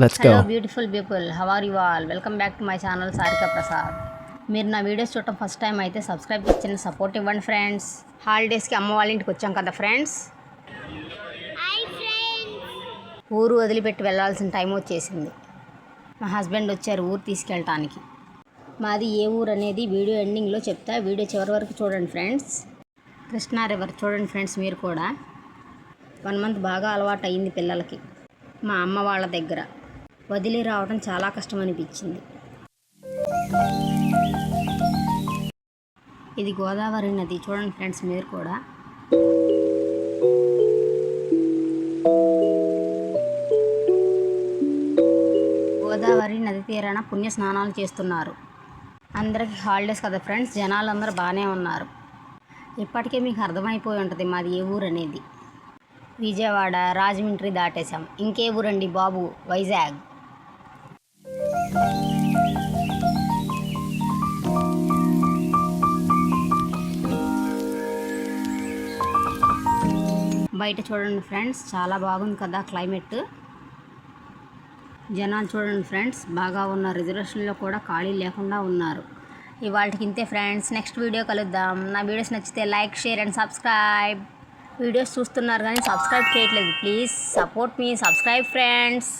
Hello go. Beautiful people how are you all welcome back to my channel Sarika Prasad మీరు నా videos చూడటం first time అయితే subscribe చేసిన support ఇవ్వండి friends హాలిడేస్కి అమ్మ వాళ్ళ ఇంటికి వచ్చాం కదా ఫ్రెండ్స్ ఊరు వదిలిపెట్టి వెళ్ళాల్సిన టైం వచ్చేసింది. మా హస్బెండ్ వచ్చారు ఊరు తీసుకెళ్ళటానికి. మాది ఏ ఊరు అనేది వీడియో ఎండింగ్లో చెప్తా. వీడియో చివరి వరకు చూడండి ఫ్రెండ్స్ కృష్ణా రివర్ చూడండి ఫ్రెండ్స్ మీరు కూడా. వన్ మంత్ బాగా అలవాటు అయింది పిల్లలకి. మా అమ్మ వాళ్ళ దగ్గర. వదిలి రావడం చాలా కష్టం అనిపించింది ఇది గోదావరి నది. చూడండి ఫ్రెండ్స్ మీరు కూడా. గోదావరి నది తీరాన పుణ్య స్నానాలు చేస్తున్నారు. అందరికి హాలిడేస్ కదా ఫ్రెండ్స్ జనాలు అందరూ బాగానే ఉన్నారు. ఇప్పటికే మీకు అర్థమైపోయి ఉంటుంది మాది ఏ ఊరు అనేది. విజయవాడ రాజమండ్రి దాటేశాం. ఇంకే ఊరండి బాబు వైజాగ్. బయట చూడండి ఫ్రెండ్స్ చాలా బాగుంది కదా క్లైమేట్. జనాలు చూడండి ఫ్రెండ్స్ బాగా ఉన్న రిజర్వేషన్లో కూడా ఖాళీ లేకుండా ఉన్నారు. ఇవాళకి ఇంతే ఫ్రెండ్స్ నెక్స్ట్ వీడియో కలుద్దాం. నా వీడియోస్ నచ్చితే like share and subscribe videos చూస్తున్నారు కానీ సబ్స్క్రైబ్ చేయట్లేదు. ప్లీజ్ సపోర్ట్ మీ సబ్స్క్రైబ్ ఫ్రెండ్స్